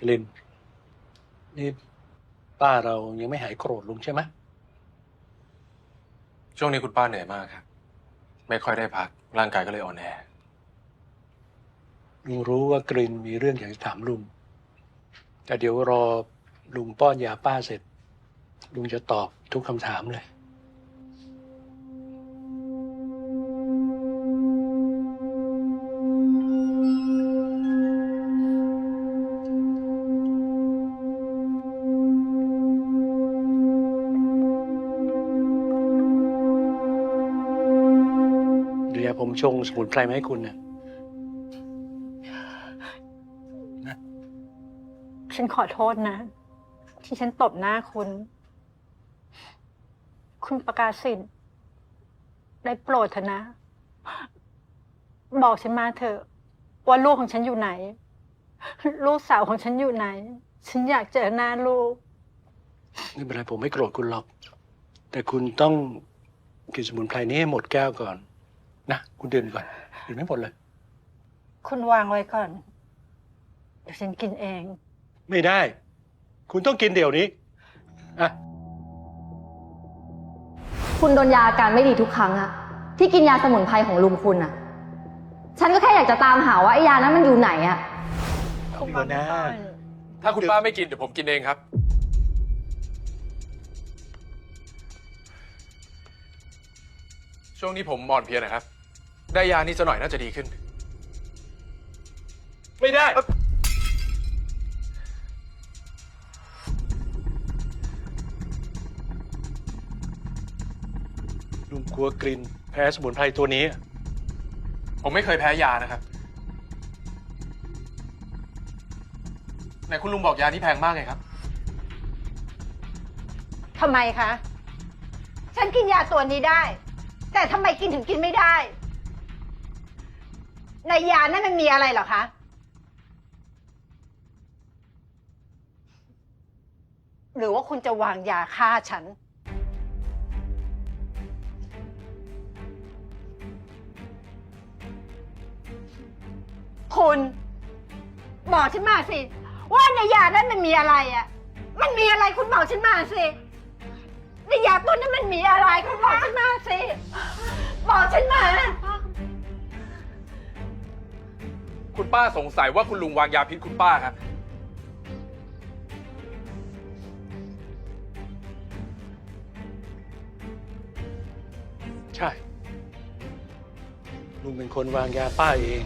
กลินนี่ป้าเรายังไม่หายโกรธลุงใช่ไหมช่วงนี้คุณป้าเหนื่อยมากครับ ไม่ค่อยได้พัก ร่างกายก็เลยอ่อนแอลุงรู้ว่ากลินมีเรื่องอยากจะถามลุง แต่เดี๋ยวรอลุงป้อนยาป้าเสร็จ ลุงจะตอบทุกคำถามเลย เดี๋ยวผมชงสมุนไพรมาให้คุณนะฉันขอโทษนะ ที่ฉันตบหน้าคุณ คุณประกาศสิทธิ์ได้โปรดเถอะนะ บอกฉันมาเถอะ ว่าลูกของฉันอยู่ไหน ลูกสาวของฉันอยู่ไหน ฉันอยากเจอหน้าลูกไม่เป็นไรผมไม่โกรธคุณหรอก แต่คุณต้องกินสมุนไพรนี้ให้หมดแก้วก่อน นะ คุณดื่มก่อนดื่มไม่หมดเลย คุณวางไว้ก่อน เดี๋ยวฉันกินเอง ไม่ได้ คุณต้องกินเดี๋ยวนี้อะคุณโดนยาอาการไม่ดีทุกครั้งอะที่กินยาสมุนไพรของลุงคุณอะฉันก็แค่อยากจะตามหาว่าไอ้ยานั้นมันอยู่ไหนอะเอาดีกว่านะ ถ้าคุณป้าไม่กิน เดี๋ยวผมกินเองครับ ช่วงนี้ผมอ่อนเพลียหนะครับ ได้ยานี้จะหน่อยน่าจะดีขึ้น ไม่ได้ ลุงกลัวกลิ่นแพ้สมุนไพรตัวนี้ ผมไม่เคยแพ้ยานะครับไหนคุณลุงบอกยานี้แพงมากไงครับ ทำไมคะ ฉันกินยาตัวนี้ได้ แต่ทำไมกินถึงกินไม่ได้ ในยานั้นมันมีอะไรเหรอคะ หรือว่าคุณจะวางยาฆ่าฉัน คุณ บอกฉันมาสิ ว่าในยานั้นมันมีอะไรอะ มันมีอะไรคุณบอกฉันมาสิในยาตัวนั้นมันมีอะไร คุณบอกฉันมาสิ บอกฉันมา คุณป้าสงสัยว่าคุณลุงวางยาพิษคุณป้าครับใช่ ลุงเป็นคนวางยาป้าเอง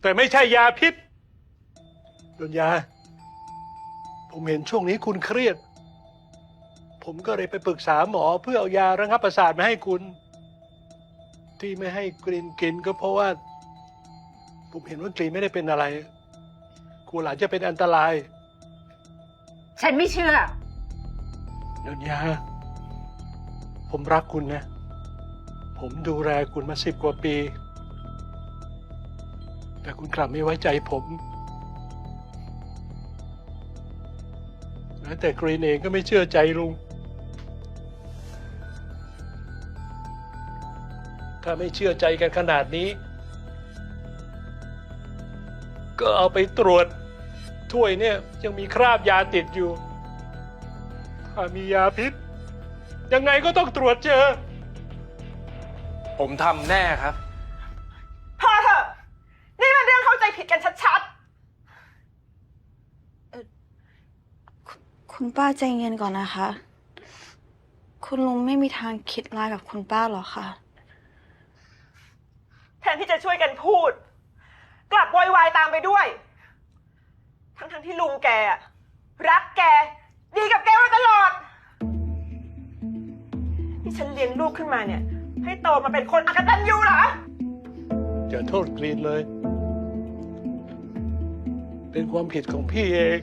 แต่ไม่ใช่ยาพิษดนยา ผมเห็นช่วงนี้คุณเครียด ผมก็เลยไปปรึกษาหมอเพื่อเอายาระงับประสาทมาให้คุณ ที่ไม่ให้กรีนกินก็เพราะว่า ผมเห็นว่ากรีนไม่ได้เป็นอะไรกลัวหลานจะเป็นอันตราย ฉันไม่เชื่อ เดี๋ยวยาผมรักคุณนะ ผมดูแลคุณมาสิบกว่าปี แต่คุณกลับไม่ไว้ใจผม แม้แต่กรีนเองก็ไม่เชื่อใจลุง ถ้าไม่เชื่อใจกันขนาดนี้ ก็เอาไปตรวจถ้วยเนี่ยยังมีคราบยาติดอยู่ ถ้ามียาพิษ ยังไงก็ต้องตรวจเจอ ผมทำแน่ครับ พอเถอะ นี่มันเรื่องเข้าใจผิดกันชัด คุณป้าใจเย็นก่อนนะคะ คุณลุงไม่มีทางคิดร้ายกับคุณป้าหรอกค่ะๆแทนที่จะช่วยกันพูด กลับโวยวายตามไปด้วย ทั้งๆที่ลุงแกอะรักแก ดีกับแกมาตลอด ที่ฉันเลี้ยงลูกขึ้นมาเนี่ย ให้โตมาเป็นคนอกตันยูเหรอ อย่าโทษกรีนเลย เป็นความผิดของพี่เอง